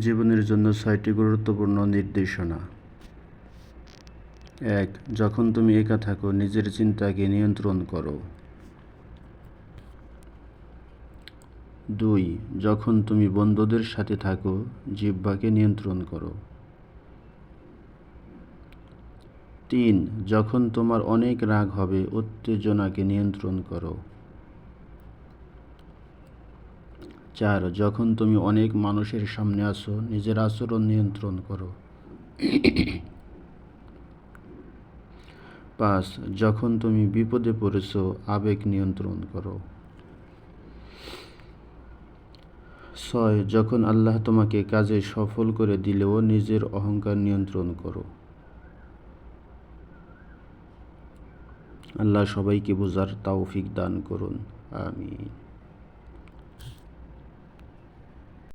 জীবনের জন্য ছয়টি গুরুত্বপূর্ণ নির্দেশনা। এক, যখন তুমি একা থাকো, নিজের চিন্তাকে নিয়ন্ত্রণ করো। দুই, যখন তুমি বন্ধুদের সাথে থাকো, জিহ্বাকে নিয়ন্ত্রণ করো। তিন, যখন তোমার অনেক রাগ হবে, উত্তেজনাকে নিয়ন্ত্রণ করো। চার, যখন তুমি অনেক মানুষের সামনে আসো নিজের আচরণ নিয়ন্ত্রণ করো। পাঁচ, যখন তুমি বিপদে পড়েছ, আবেগ নিয়ন্ত্রণ করো। ছয়, যখন আল্লাহ তোমাকে কাজে সফল করে দিলেও নিজের অহংকার নিয়ন্ত্রণ করো। আল্লাহ সবাইকে বোঝার তাওফিক দান করুন। আমিন।